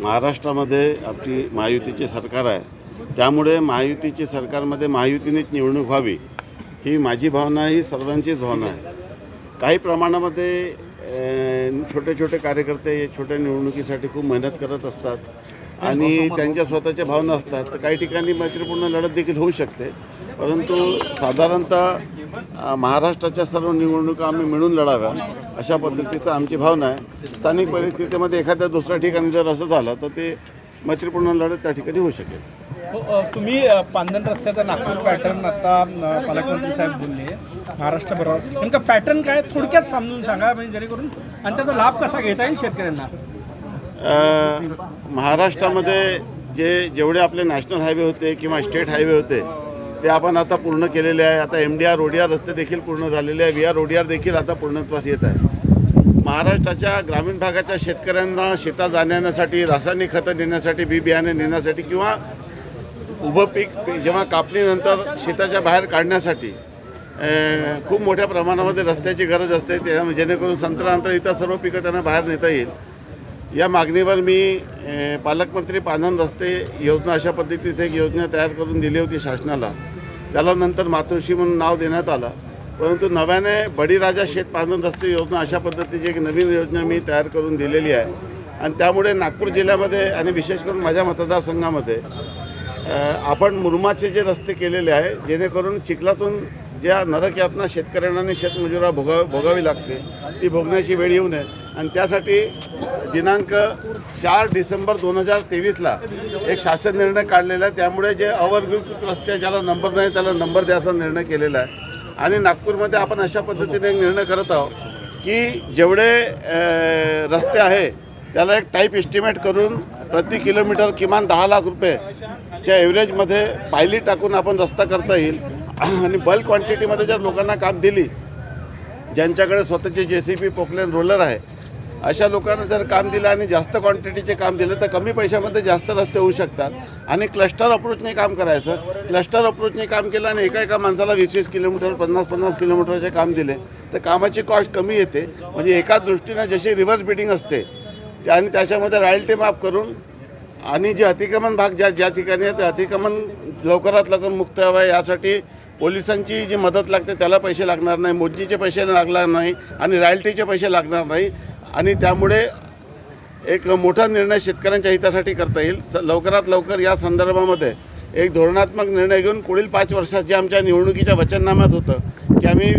महाराष्ट्रामध्ये आपली महायुतीचे सरकार आहे. त्यामुळे महायुतीची सरकारमध्ये महायुतीनेच निवडणूक व्हावी ही माझी भावना ही सर्वांचीच भावना आहे. काही प्रमाणामध्ये छोटे छोटे कार्यकर्ते छोट्या निवडणुकीसाठी खूप मेहनत करत असतात आणि त्यांच्या स्वतःच्या भावना असतात. तर काही ठिकाणी मैत्रीपूर्ण लढत देखील होऊ शकते. परंतु साधारणतः महाराष्ट्राच्या सर्व निवडणुका आम्ही मिळून लढाव्या अशा पद्धतीचं आमची भावना आहे. स्थानिक परिस्थितीमध्ये एखाद्या दुसऱ्या ठिकाणी जर असं झालं तर ते मैत्रीपूर्ण लढत त्या ठिकाणी होऊ शकेल. हो, तुम्ही अ, पांधन रस्त्याचा नागपूर पॅटर्न आता पालकमंत्री साहेब बोलले महाराष्ट्राबरोबर. नेमका पॅटर्न काय थोडक्यात समजून सांगा म्हणजे जेणेकरून आणि त्याचा लाभ कसा घेता येईल शेतकऱ्यांना? महाराष्ट्रामध्ये जे जेवढे आपले नॅशनल हायवे होते किंवा स्टेट हायवे होते ते आपण आता पूर्ण केलेले आहे. आता एम डी आर ओडीआर रस्ते देखील पूर्ण झालेले आहे. व्ही आर ओडीआर आर देखील आता पूर्णत्वास येत आहे. महाराष्ट्राच्या ग्रामीण भागाच्या शेतकऱ्यांना शेतात जाण्यासाठी रासायनिक खतं देण्यासाठी बी बियाणे नेण्यासाठी किंवा उभं पीक जेव्हा कापणीनंतर शेताच्या बाहेर काढण्यासाठी खूप मोठ्या प्रमाणामध्ये रस्त्याची गरज असते. त्या जेणेकरून संत्रानंतर इतर सर्व पिकं त्यांना बाहेर नेता येईल. या मागणीवर मी पालकमंत्री पानन रस्ते योजना अशा पद्धतीचं एक योजना तयार करून दिली होती शासनाला. त्याला नंतर मातृश्री म्हणून नाव देण्यात आलं. परंतु नव्याने बडीराजा शेत पानन रस्ते योजना अशा पद्धतीची एक नवीन योजना मी तयार करून दिलेली आहे. आणि त्यामुळे नागपूर जिल्ह्यामध्ये आणि विशेष करून माझ्या मतदारसंघामध्ये आपण मुरमाचे जे रस्ते केलेले आहे जेणेकरून चिखलातून ज्या नरक यातना शेतकऱ्यांना आणि शेतमजुरा भोगा भोगावी लागते ती भोगण्याची वेळ येऊ नये. आणि त्यासाठी दिनांक चार डिसेंबर दोन हजार तेवीसला एक शासन निर्णय काढलेला आहे. त्यामुळे जे अवर्गीकृत रस्ते ज्याला नंबर नाही त्याला नंबर द्यायचा निर्णय केलेला आहे. आणि नागपूरमध्ये आपण अशा पद्धतीने एक निर्णय करत आहोत की जेवढे रस्ते आहे त्याला एक टाईप एस्टिमेट करून प्रति किलोमीटर किमान दहा लाख रुपयेच्या एव्हरेजमध्ये पायली टाकून आपण रस्ता करता येईल. आणि बल्क क्वांटिटीमध्ये जर लोकांना काम दिली ज्यांच्याकडे स्वतःचे जे सी पी पोकलेन रोलर आहे अशा लोकांना जर काम दिलं आणि जास्त क्वांटिटीचे काम दिलं तर कमी पैशामध्ये जास्त रस्ते होऊ शकतात. आणि क्लस्टर अप्रोचने काम करायचं. क्लस्टर अप्रोचने काम केलं आणि एका एका माणसाला वीस वीस किलोमीटर पन्नास पन्नास किलोमीटरचे काम दिले तर कामाची कॉस्ट कमी येते. म्हणजे एका दृष्टीनं जशी रिव्हर्स बिडिंग असते आणि त्याच्यामध्ये रॉयल्टी माफ करून आणि जे अतिक्रमण भाग ज्या ज्या ठिकाणी आहे ते अतिक्रमण लवकरात लवकर मुक्त व्हावं यासाठी पोलिसांची जी मदत लागते त्याला पैसे लागणार नाही मोजणीचे पैसे लागणार नाही आणि रॉयल्टीचे पैसे लागणार नाही. आणि त्यामुळे एक मोठा निर्णय शेतकऱ्यांच्या हितासाठी करता येईल. स लवकरात लवकर या संदर्भामध्ये एक धोरणात्मक निर्णय घेऊन पुढील पाच वर्षात जे आमच्या निवडणुकीच्या वचननाम्यात होतं की आम्ही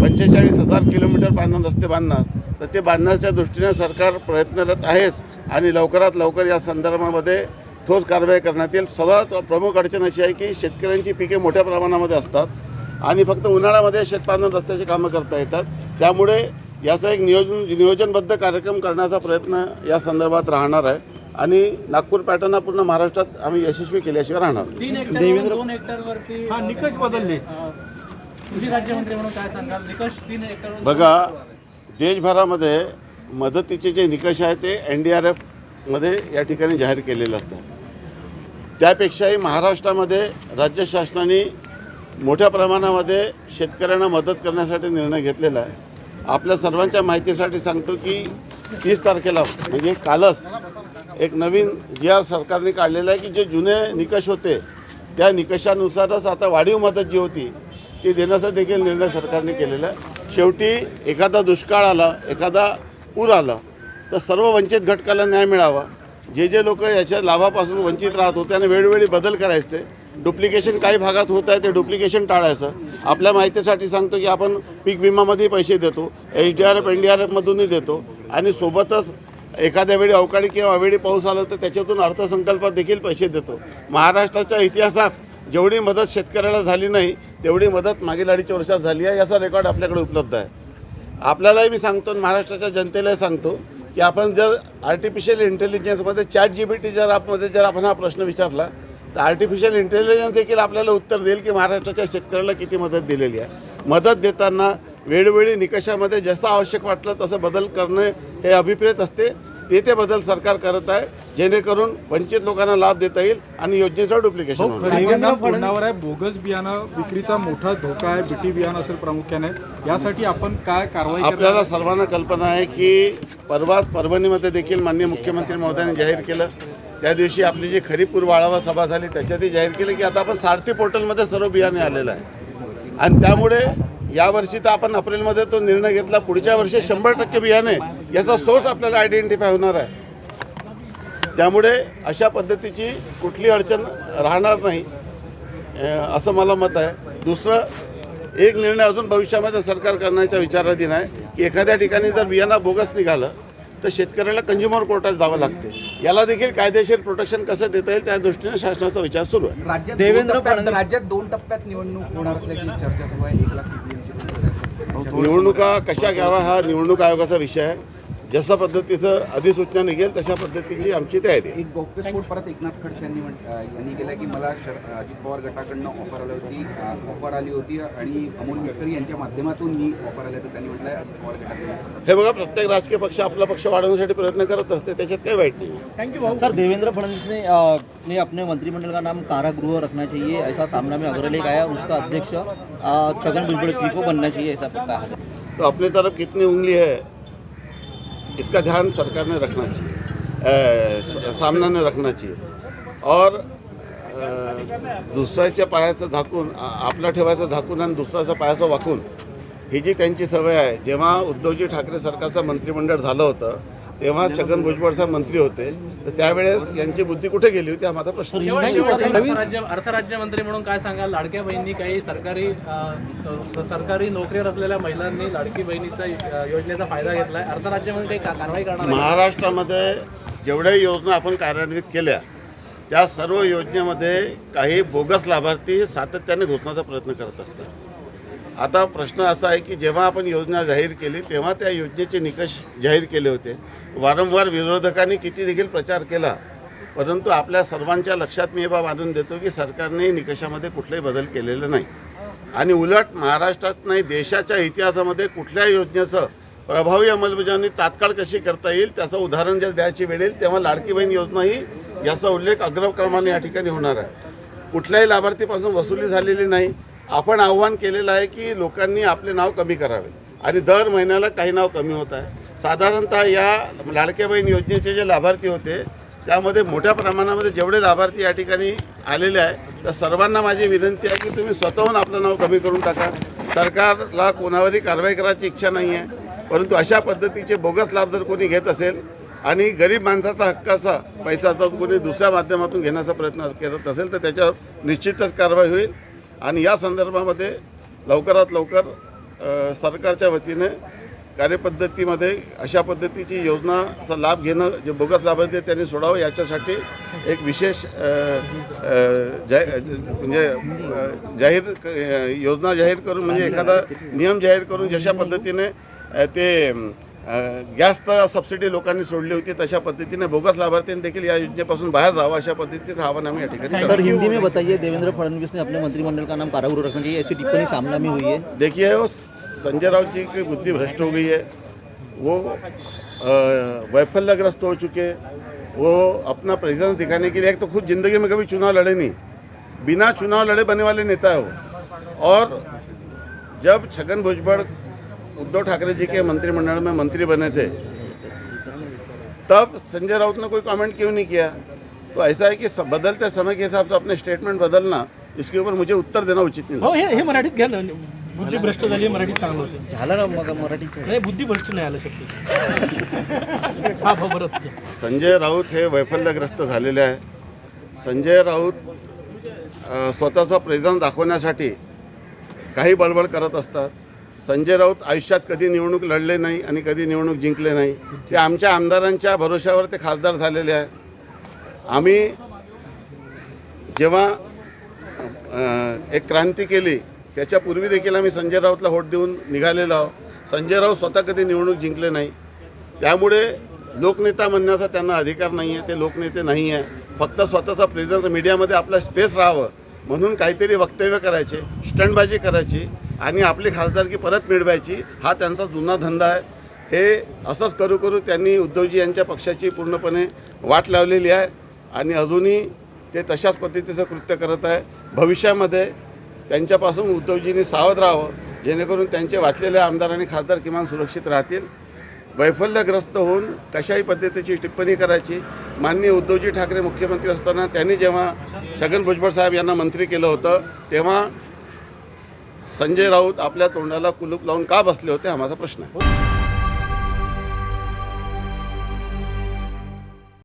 पंचेचाळीस हजार किलोमीटर बांधून रस्ते बांधणार तर ते बांधण्याच्या दृष्टीने सरकार प्रयत्नरत आहेच. आणि लवकरात लवकर या संदर्भामध्ये ठोस कारवाई करण्यात येईल सर्वात प्रमुख अडचण अशी आहे की शेतकऱ्यांची पिके मोठ्या प्रमाणामध्ये असतात आणि फक्त उन्हाळ्यामध्ये शेतपालन रस्त्याची कामं करता येतात. त्यामुळे याचा एक नियोजन नियोजनबद्ध कार्यक्रम करण्याचा प्रयत्न या संदर्भात राहणार आहे. आणि नागपूर पॅटर्न हा पूर्ण महाराष्ट्रात आम्ही यशस्वी केल्याशिवाय राहणार हा निकष बदलले. कृषी राज्यमंत्री म्हणून काय सांगाल? निकष तीन हेक्टर बघा देशभरामध्ये मदतीचे जे निकष आहेत ते एन डी आर एफमध्ये या ठिकाणी जाहीर केलेले असतात. त्यापेक्षाही महाराष्ट्रामध्ये राज्य शासनाने मोठ्या प्रमाणामध्ये शेतकऱ्यांना मदत करण्यासाठी निर्णय घेतलेला आहे. आपल्या सर्वांच्या माहितीसाठी सांगतो की तीस तारखेला म्हणजे कालच एक नवीन जी आर सरकारने काढलेला आहे की जे जुने निकष होते त्या निकषानुसारच आता वाढीव मदत जी होती ती देण्याचा देखील निर्णय सरकारने केलेला आहे. शेवटी एखादा दुष्काळ आला एखादा पूर आला तर सर्व वंचित घटकाला न्याय मिळावा. जे जे लोक याच्या लाभापासून वंचित राहत होते आणि वेळोवेळी बदल करायचे डुप्लिकेशन काही भागात होत आहे ते डुप्लिकेशन टाळायचं. आपल्या माहितीसाठी सांगतो की आपण पीक विमामध्ये पैसे देतो H D R F N D R एफमधूनही देतो आणि सोबतच एखाद्या वेळी अवकाळी किंवा अवेळी पाऊस आला तर त्याच्यातून अर्थसंकल्पात देखील पैसे देतो. महाराष्ट्राच्या इतिहासात जेवढी मदत शेतकऱ्याला झाली नाही तेवढी मदत मागील अडीच वर्षात झाली आहे याचा रेकॉर्ड आपल्याकडे उपलब्ध आहे. आपल्यालाही मी सांगतो आणि महाराष्ट्राच्या जनतेलाही सांगतो की आपण जर आर्टिफिशियल इंटेलिजन्समध्ये चॅट जी बी टी जर आपमध्ये जर आपण हा प्रश्न विचारला तर आर्टिफिशियल इंटेलिजन्स देखील आपल्याला उत्तर देईल की महाराष्ट्राच्या शेतकऱ्याला किती मदत दिलेली आहे. मदत देताना वेळोवेळी निकषामध्ये जसं आवश्यक वाटलं तसं बदल करणे हे अभिप्रेत असते. ते ते बदल सरकार करत आहे जेणेकरून वंचित लोकांना लाभ देता येईल आणि योजनेचं डुप्लिकेशन आहे. बोगस बियाणं विक्रीचा मोठा धोका आहे. बीटी बियाणं असेल प्रामुख्याने. यासाठी आपण काय कारवाई करणार आपल्याला सर्वांना कल्पना आहे की परवाच परभणीमध्ये देखील माननीय मुख्यमंत्री महोदयांनी जाहीर केलं. त्या दिवशी आपली जी खरीपूर्व आढावा सभा झाली त्याच्यातही जाहीर केलं की आता आपण सारथी पोर्टलमध्ये सर्व बियाणे आलेलं आहे. आणि त्यामुळे यावर्षी तर आपण एप्रिलमध्ये तो निर्णय घेतला. पुढच्या वर्षी शंभर टक्के बियाणे याचा सोर्स आपल्याला आयडेंटिफाय होणार आहे. त्यामुळे अशा पद्धतीची कुठली अडचण राहणार नाही असं मला मत आहे. दुसरं एक निर्णय अजून भविष्यामध्ये सरकार करण्याच्या विचाराधीन आहे की एखाद्या ठिकाणी जर बियाणं बोगस निघालं तर शेतकऱ्याला कंझ्युमर कोर्टात जावं लागते. याला देखील कायदेशीर प्रोटेक्शन कसं देता येईल त्या दृष्टीने शासनाचा विचार सुरू आहे. राज्यात देवेंद्र दोन टप्प्यात- फडणवीस- राज्यात दोन टप्प्यात निवडणूक होणार असल्याची चर्चा सुरू आहे. एक लाख निवडणुका कशा घ्यावा हा निवडणूक आयोगाचा विषय आहे. जशा पद्धतीचं अधिसूचना निघेल तशा पद्धतीची आमची तयारी आहे. एक गौप्यस्फोट परत एकनाथ खडसे यांनी म्हण- यांनी केला की मला शर- अजित पवार गटाकडनं ऑफर आली होती ऑफर आली होती आणि अमोल मिटकरी यांच्या माध्यमातून ही ऑफर आली तर त्यांनी म्हटलंय अजित पवार गटाकडनं. हे बघा प्रत्येक राजकीय पक्ष आपला पक्ष वाढवण्यासाठी प्रयत्न करत असते त्याच्यात काही वाईट नाही थँक्यू भाऊ. सर देवेंद्र फडणवीस ने अ, ने अपने मंत्रिमंडल का नाम कारागृह रखना चाहिए ऐसा सामना में अग्रलेख आया उसका अध्यक्ष छगन भुजबल जी को बनना चाहिए ऐसा कहा है। तो अपनी तरफ कितनी उंगली है? इसका ध्यान सरकार ने रखना चाहिए सामना ने रखना चाहिए। और दुसऱ्याच्या पायाचं झाकून आपला ठेवायचं झाकून आणि दुसऱ्याचा पायाचं वाकून ही जी त्यांची सवय आहे जेव्हा उद्धवजी ठाकरे सरकारचं मंत्रिमंडळ झालं होतं तेव्हा छगन भुजबळ साहेब मंत्री होते तर त्यावेळेस यांची बुद्धी कुठे गेली होती हा माझा प्रश्न. अर्थराज्य अर्थराज्यमंत्री म्हणून काय सांगाल? लाडक्या बहिणी काही सरकारी सरकारी नोकरीवर असलेल्या महिलांनी लाडकी बहिणीचा योजनेचा फायदा घेतलाय. अर्थराज्यामध्ये काही का- कारवाई करणार आहे? महाराष्ट्रामध्ये जेवढ्याही योजना आपण कार्यान्वित केल्या त्या सर्व योजनेमध्ये काही बोगस लाभार्थी सातत्याने घुसण्याचा प्रयत्न करत असतात. आता प्रश्न असा आहे की जेव्हा आपण योजना जाहीर केली तेव्हा त्या योजनेचे निकष जाहीर केले होते. वारंवार विरोधकांनी किती देखील प्रचार केला परंतु आपल्या सर्वांच्या लक्षात मी हे बाब आणून देतो की सरकारने निकषामध्ये कुठलाही बदल केलेला नाही. आणि उलट महाराष्ट्रात नाही देशाच्या इतिहासामध्ये कुठल्याही योजनेचं प्रभावी अंमलबजावणी तात्काळ कशी करता येईल त्याचं उदाहरण जर द्यायची वेळ येईल तेव्हा लाडकी बहीण योजना ही याचा उल्लेख अग्रक्रमाने या ठिकाणी होणार आहे. कुठल्याही लाभार्थीपासून वसुली झालेली नाही आपण आव्हान केलेलं आहे की लोकांनी आपले नाव कमी करावे. आणि दर महिन्याला काही नाव कमी होत आहे. साधारणतः या लाडक्या बहीण योजनेचे जे लाभार्थी होते त्यामध्ये मोठ्या प्रमाणामध्ये जेवढे लाभार्थी या ठिकाणी आलेले आहे तर सर्वांना माझी विनंती आहे की तुम्ही स्वतःहून आपलं नाव कमी करून टाका. सरकारला कोणावरही कारवाई करायची इच्छा नाही आहे. परंतु अशा पद्धतीचे बोगस लाभ जर कोणी घेत असेल आणि गरीब माणसाचा हक्काचा पैसा जर कोणी दुसऱ्या माध्यमातून घेण्याचा प्रयत्न करत असेल तर त्याच्यावर निश्चितच कारवाई होईल. आणि या संदर्भामध्ये लवकरात लवकर सरकारच्या वतीने कार्यपद्धतीमध्ये अशा पद्धतीची योजनाचा लाभ घेणं जे बोगस लाभार्थी त्यांनी सोडावं. याच्यासाठी एक विशेष जा म्हणजे जाहीर योजना जाहीर करून म्हणजे एखादा नियम जाहीर करून जशा पद्धतीने ते गॅस तर सबसिडी लोकांनी सोडली होती तशा पद्धतीने बोगस लाभार्थ्यांनी देखील या योजनेपासून बाहेर जावं अशा पद्धतीचं आवाहन आम्ही या ठिकाणी सर हिंदी में बताइए देवेंद्र फडणवीस ने अपने मंत्रिमंडल का नाम कारागृह रखना चाहिए ऐसी टिप्पणी सामना में हुई है? देखिए वो संजय राउत जी की बुद्धि भ्रष्ट हो गई है। वो वैफल्यग्रस्त हो चुके वो अपना प्रेजेंस दिखाने के लिए एक तो खुद ज़िंदगी में कभी चुनाव लड़े नहीं। बिना चुनाव लड़े बने वाले नेता है वो। और जब छगन भुजबल उद्धव ठाकरे जी के मंत्रिमंडल में मंत्री बने थे। तब संजय राउत ने कोई कमेंट क्यों नहीं किया? तो ऐसा है कि सब- बदलते समय के हिसाब से अपने स्टेटमेंट बदलना इसके ऊपर मुझे उत्तर देना उचित नहीं हो हे हे मराठीत घ्या ना. बुद्धिभ्रष्ट झाली मराठीत चांगलं होतं. झालं ना मग मराठीचं नाही बुद्धिभ्रष्ट नाही आलं शक्य. हा हो बरं. संजय राऊत हे वैफल्यग्रस्त झालेले आहे. संजय राऊत अ, स्वतःचा प्रेझेन्स दाखवण्यासाठी काही बळबळ करत असतात. संजय राऊत आयुष्यात कधी निवडणूक लढले नाही आणि कधी निवडणूक जिंकले नाही. ते आमच्या आमदारांच्या भरोश्यावर ते खासदार झालेले आहे आम्ही जेव्हा एक क्रांती केली त्याच्यापूर्वी देखील आम्ही संजय राऊतला व्होट देऊन निघालेलो आहोत. संजय राऊत स्वतः कधी निवडणूक जिंकले नाही. त्यामुळे लोकनेता म्हणण्याचा त्यांना अधिकार नाही आहे ते लोकनेते नाही आहे. फक्त स्वतःचा प्रेझेन्स मीडियामध्ये आपला स्पेस राहावं. म्हणून काहीतरी वक्तव्य करायचे स्टंटबाजी करायची. आणि आपली खासदारकी परत मिळवायची हा त्यांचा जुना धंदा आहे. हे असंच करू करू त्यांनी उद्धवजी यांच्या पक्षाची पूर्णपणे वाट लावलेली आहे. आणि अजूनही ते तशाच पद्धतीचं कृत्य करत आहे. भविष्यामध्ये त्यांच्यापासून उद्धवजींनी सावध राहावं जेणेकरून त्यांचे वाचलेले आमदार आणि खासदार किमान सुरक्षित राहतील. वैफल्यग्रस्त होऊन कशाही पद्धतीची टिप्पणी करायची माननीय उद्धवजी ठाकरे मुख्यमंत्री असताना त्यांनी जेव्हा छगन भुजबळ साहेब यांना मंत्री केलं होतं तेव्हा संजय राऊत आपल्या तोंडाला कुलूप लावून का बसले होते हा माझा प्रश्न आहे.